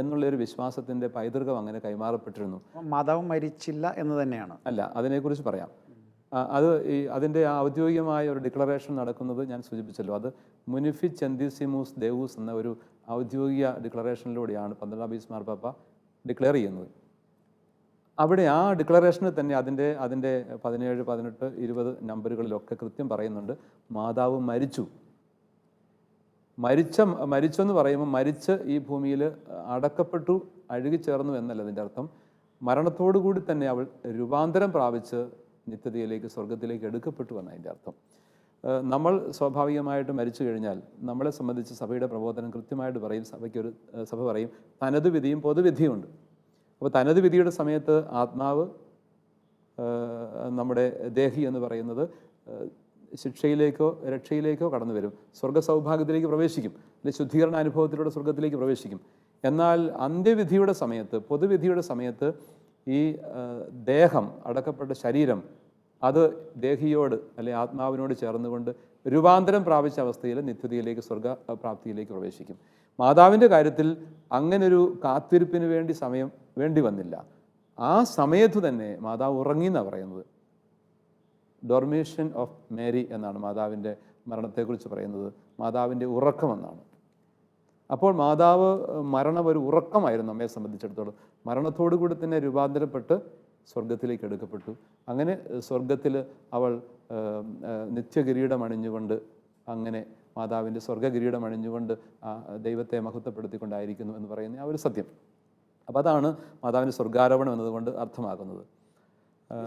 എന്നുള്ളൊരു വിശ്വാസത്തിന്റെ പൈതൃകം അങ്ങനെ കൈമാറപ്പെട്ടിരുന്നു. മതവും മരിച്ചില്ല എന്ന് തന്നെയാണ്. അല്ല അതിനെക്കുറിച്ച് പറയാം. അത് ഈ അതിന്റെ ആ ഔദ്യോഗികമായ ഒരു ഡിക്ലറേഷൻ നടക്കുന്നത് ഞാൻ സൂചിപ്പിച്ചല്ലോ. അത് മുനിഫി ചെന്തിസിമൂസ് ദേവൂസ് എന്ന ഒരു ഔദ്യോഗിക ഡിക്ലറേഷനിലൂടെയാണ് പന്ത്രണ്ടാം ബീസ് മാർപ്പാപ്പ ഡിക്ലെയർ ചെയ്യുന്നത്. അവിടെ ആ ഡിക്ലറേഷനിൽ തന്നെ അതിന്റെ അതിന്റെ പതിനേഴ് പതിനെട്ട് ഇരുപത് നമ്പറുകളിലൊക്കെ കൃത്യം പറയുന്നുണ്ട് മാതാവ് മരിച്ചു. മരിച്ച എന്ന് പറയുമ്പോൾ മരിച്ച് ഈ ഭൂമിയിൽ അടക്കപ്പെട്ടു അഴുകിച്ചേർന്നു എന്നല്ല അതിന്റെ അർത്ഥം. മരണത്തോടു കൂടി തന്നെ അവൾ രൂപാന്തരം പ്രാപിച്ച് നിത്യതയിലേക്ക് സ്വർഗത്തിലേക്ക് എടുക്കപ്പെട്ടു എന്ന് അതിന്റെ അർത്ഥം. നമ്മൾ സ്വാഭാവികമായിട്ട് മരിച്ചു കഴിഞ്ഞാൽ നമ്മളെ സംബന്ധിച്ച് സഭയുടെ പ്രബോധനം കൃത്യമായിട്ട് പറയും സഭയ്ക്കൊരു ഒരു സഭ പറയും തനത് വിധിയും പൊതുവിധിയും ഉണ്ട് അപ്പോൾ തനത് വിധിയുടെ സമയത്ത് ആത്മാവ് നമ്മുടെ ദേഹി എന്ന് പറയുന്നത് ശിക്ഷയിലേക്കോ രക്ഷയിലേക്കോ കടന്നു വരും. സ്വർഗ സൗഭാഗ്യത്തിലേക്ക് പ്രവേശിക്കും. അല്ലെങ്കിൽ ശുദ്ധീകരണ അനുഭവത്തിലൂടെ സ്വർഗത്തിലേക്ക് പ്രവേശിക്കും. എന്നാൽ അന്ത്യവിധിയുടെ സമയത്ത് പൊതുവിധിയുടെ സമയത്ത് ഈ ദേഹം അടക്കപ്പെട്ട ശരീരം അത് ദേഹിയോട് അല്ലെ ആത്മാവിനോട് ചേർന്നുകൊണ്ട് രൂപാന്തരം പ്രാപിച്ച അവസ്ഥയിൽ നിത്യതയിലേക്ക് സ്വർഗ പ്രാപ്തിയിലേക്ക് പ്രവേശിക്കും. മാതാവിന്റെ കാര്യത്തിൽ അങ്ങനൊരു കാത്തിരിപ്പിന് വേണ്ടി സമയം വേണ്ടി വന്നില്ല. ആ സമയത്ത് തന്നെ മാതാവ് ഉറങ്ങി എന്നാണ് പറയുന്നത്. ഡോർമേഷൻ ഓഫ് മേരി എന്നാണ് മാതാവിന്റെ മരണത്തെക്കുറിച്ച് പറയുന്നത്. മാതാവിന്റെ ഉറക്കമെന്നാണ് അപ്പോൾ മാതാവ് മരണം ഒരു ഉറക്കമായിരുന്നു നമ്മെ സംബന്ധിച്ചിടത്തോളം. മരണത്തോടു കൂടി തന്നെ രൂപാന്തരപ്പെട്ട് സ്വർഗത്തിലേക്ക് എടുക്കപ്പെട്ടു. അങ്ങനെ സ്വർഗത്തിൽ അവൾ നിത്യകിരീടം അണിഞ്ഞുകൊണ്ട് അങ്ങനെ മാതാവിന്റെ സ്വർഗകിരീടം അണിഞ്ഞുകൊണ്ട് ദൈവത്തെ മഹത്വപ്പെടുത്തിക്കൊണ്ടായിരിക്കുന്നു എന്ന് പറയുന്ന ആ ഒരു സത്യം. അപ്പം അതാണ് മാതാവിന്റെ സ്വർഗാരോപണം എന്നതുകൊണ്ട് അർത്ഥമാക്കുന്നത്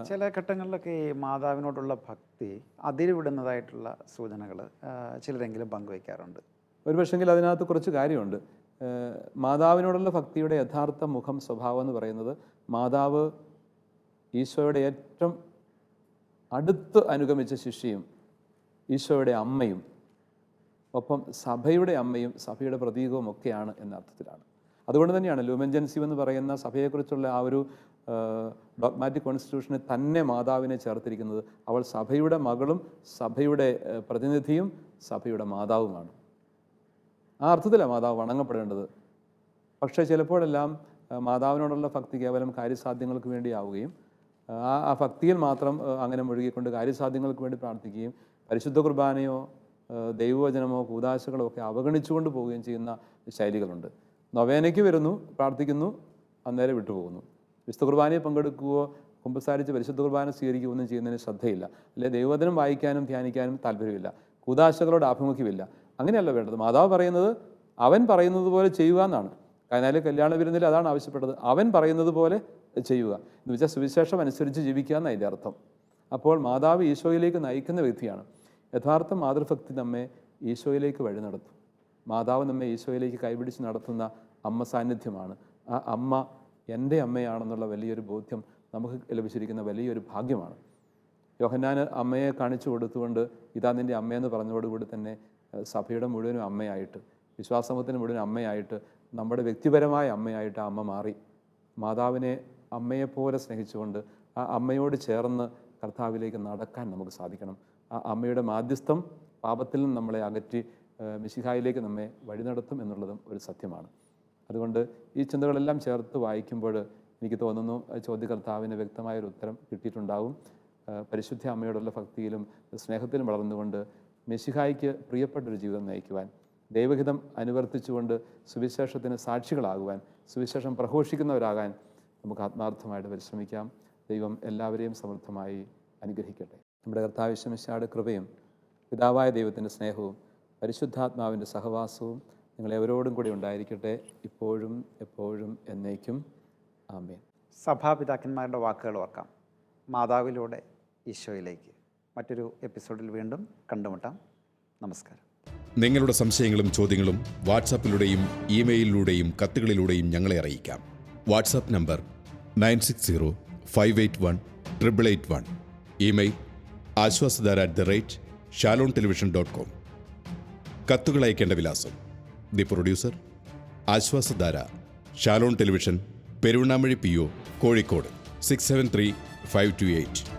ചില ഘട്ടങ്ങളിലൊക്കെ ഈ മാതാവിനോടുള്ള ഭക്തി അതിരുവിടുന്നതായിട്ടുള്ള സൂചനകൾ ചിലരെങ്കിലും പങ്കുവയ്ക്കാറുണ്ട് ഒരു പക്ഷെങ്കിൽ അതിനകത്ത് കുറച്ച് കാര്യമുണ്ട്. മാതാവിനോടുള്ള ഭക്തിയുടെ യഥാർത്ഥ മുഖം സ്വഭാവം എന്ന് പറയുന്നത് മാതാവ് ഈശോയുടെ ഏറ്റവും അടുത്ത് അനുഗമിച്ച ശിഷ്യയും ഈശോയുടെ അമ്മയും ഒപ്പം സഭയുടെ അമ്മയും സഭയുടെ പ്രതീകവും ഒക്കെയാണ് എന്ന അർത്ഥത്തിലാണ് അതുകൊണ്ട് തന്നെയാണ് ലൂമൻജൻസി എന്ന് പറയുന്ന സഭയെക്കുറിച്ചുള്ള ആ ഒരു ഡോഗ്മാറ്റിക് കോൺസ്റ്റിറ്റ്യൂഷനെ തന്നെ മാതാവിനെ ചേർത്തിരിക്കുന്നത്. അവൾ സഭയുടെ മകളും സഭയുടെ പ്രതിനിധിയും സഭയുടെ മാതാവുമാണ്. ആ അർത്ഥത്തിലാണ് മാതാവ് വണങ്ങപ്പെടേണ്ടത്. പക്ഷേ ചിലപ്പോഴെല്ലാം മാതാവിനോടുള്ള ഭക്തി കേവലം കാര്യസാധ്യങ്ങൾക്ക് വേണ്ടിയാവുകയും ആ ആ ഭക്തിയിൽ മാത്രം അങ്ങനെ മുഴുകിക്കൊണ്ട് കാര്യസാധ്യങ്ങൾക്ക് വേണ്ടി പ്രാർത്ഥിക്കുകയും പരിശുദ്ധ കുർബാനയോ ദൈവവചനമോ കൂതാശകളോ ഒക്കെ അവഗണിച്ചുകൊണ്ട് പോവുകയും ചെയ്യുന്ന ശൈലികളുണ്ട്. നൊവേനയ്ക്ക് വരുന്നു പ്രാർത്ഥിക്കുന്നു അന്നേരം വിട്ടുപോകുന്നു. വിശുദ്ധ കുർബാനയെ പങ്കെടുക്കുകയോ കുമ്പസാരിച്ച് പരിശുദ്ധ കുർബാന സ്വീകരിക്കുകയോ ഒന്നും ചെയ്യുന്നതിന് ശ്രദ്ധയില്ല. അല്ലെ ദൈവവചനം വായിക്കാനും ധ്യാനിക്കാനും താല്പര്യമില്ല. കൂതാശകളോട് ആഭിമുഖ്യമില്ല. അങ്ങനെയല്ല വേണ്ടത്. മാതാവ് പറയുന്നത് അവൻ പറയുന്നത് പോലെ ചെയ്യുക എന്നാണ്. കനാല് കല്യാണ വിരുന്നിൽ അതാണ് ആവശ്യപ്പെട്ടത്. അവൻ പറയുന്നത് പോലെ ചെയ്യുക. എന്ന് വെച്ചാൽ സുവിശേഷം അനുസരിച്ച് ജീവിക്കുക എന്ന അതിന്റെ അർത്ഥം. അപ്പോൾ മാതാവ് ഈശോയിലേക്ക് നയിക്കുന്ന വ്യക്തിയാണ് യഥാർത്ഥ മാതൃഭക്തി നമ്മെ ഈശോയിലേക്ക് വഴി നടത്തും. മാതാവ് നമ്മെ ഈശോയിലേക്ക് കൈപിടിച്ച് നടത്തുന്ന അമ്മ സാന്നിധ്യമാണ്. ആ അമ്മ എന്റെ അമ്മയാണെന്നുള്ള വലിയൊരു ബോധ്യം നമുക്ക് ലഭിച്ചിരിക്കുന്ന വലിയൊരു ഭാഗ്യമാണ്. യോഹന്നാൻ അമ്മയെ കാണിച്ചു കൊടുത്തുകൊണ്ട് ഇതാ നിന്റെ അമ്മയെന്ന് പറഞ്ഞതോടുകൂടി തന്നെ സഭയുടെ മുഴുവനും അമ്മയായിട്ട് വിശ്വാസമൂഹത്തിന് മുഴുവൻ അമ്മയായിട്ട് നമ്മുടെ വ്യക്തിപരമായ അമ്മയായിട്ട് അമ്മ മാറി. മാതാവിനെ അമ്മയെപ്പോലെ സ്നേഹിച്ചുകൊണ്ട് ആ അമ്മയോട് ചേർന്ന് കർത്താവിലേക്ക് നടക്കാൻ നമുക്ക് സാധിക്കണം. ആ അമ്മയുടെ മാധ്യസ്ഥം പാപത്തിൽ നിന്ന് നമ്മളെ അകറ്റി മിശിഹായിലേക്ക് നമ്മെ വഴി നടത്തും എന്നുള്ളതും ഒരു സത്യമാണ്. അതുകൊണ്ട് ഈ ചിന്തകളെല്ലാം ചേർത്ത് വായിക്കുമ്പോൾ എനിക്ക് തോന്നുന്നു ചോദ്യകർത്താവിന് വ്യക്തമായൊരു ഉത്തരം കിട്ടിയിട്ടുണ്ടാകും പരിശുദ്ധ അമ്മയോടുള്ള ഭക്തിയിലും സ്നേഹത്തിലും വളർന്നുകൊണ്ട് മെസ്സിഹായിക്ക് പ്രിയപ്പെട്ടൊരു ജീവിതം നയിക്കുവാൻ ദൈവഹിതം അനുവർത്തിച്ചുകൊണ്ട് സുവിശേഷത്തിന് സാക്ഷികളാകുവാൻ സുവിശേഷം പ്രഘോഷിക്കുന്നവരാകാൻ നമുക്ക് ആത്മാർത്ഥമായിട്ട് പരിശ്രമിക്കാം. ദൈവം എല്ലാവരെയും സമൃദ്ധമായി അനുഗ്രഹിക്കട്ടെ. നമ്മുടെ കർത്താവിശ്വമിശാട് കൃപയും പിതാവായ ദൈവത്തിന്റെ സ്നേഹവും പരിശുദ്ധാത്മാവിന്റെ സഹവാസവും നിങ്ങളെവരോടും കൂടി ഉണ്ടായിരിക്കട്ടെ. ഇപ്പോഴും എപ്പോഴും എന്നേക്കും. ആമേൻ. സഭാപിതാക്കന്മാരുടെ വാക്കുകൾ ഓർക്കാം. മാതാവിലൂടെ ഈശോയിലേക്ക്. മറ്റൊരു എപ്പിസോഡിൽ വീണ്ടും കണ്ടുമുട്ടാം. നമസ്കാരം. നിങ്ങളുടെ സംശയങ്ങളും ചോദ്യങ്ങളും വാട്സാപ്പിലൂടെയും ഇമെയിലിലൂടെയും കത്തുകളിലൂടെയും ഞങ്ങളെ അറിയിക്കാം. WhatsApp number nine six zero five eight one triple eight one. Email Ashwasadhara at the rate Shalom television dot com. കത്തുകൾ അയക്കേണ്ട വിലാസം. The producer Ashwasadhara Shalom television Peruvannamuzhi P O Kozhikode six seven three five two eight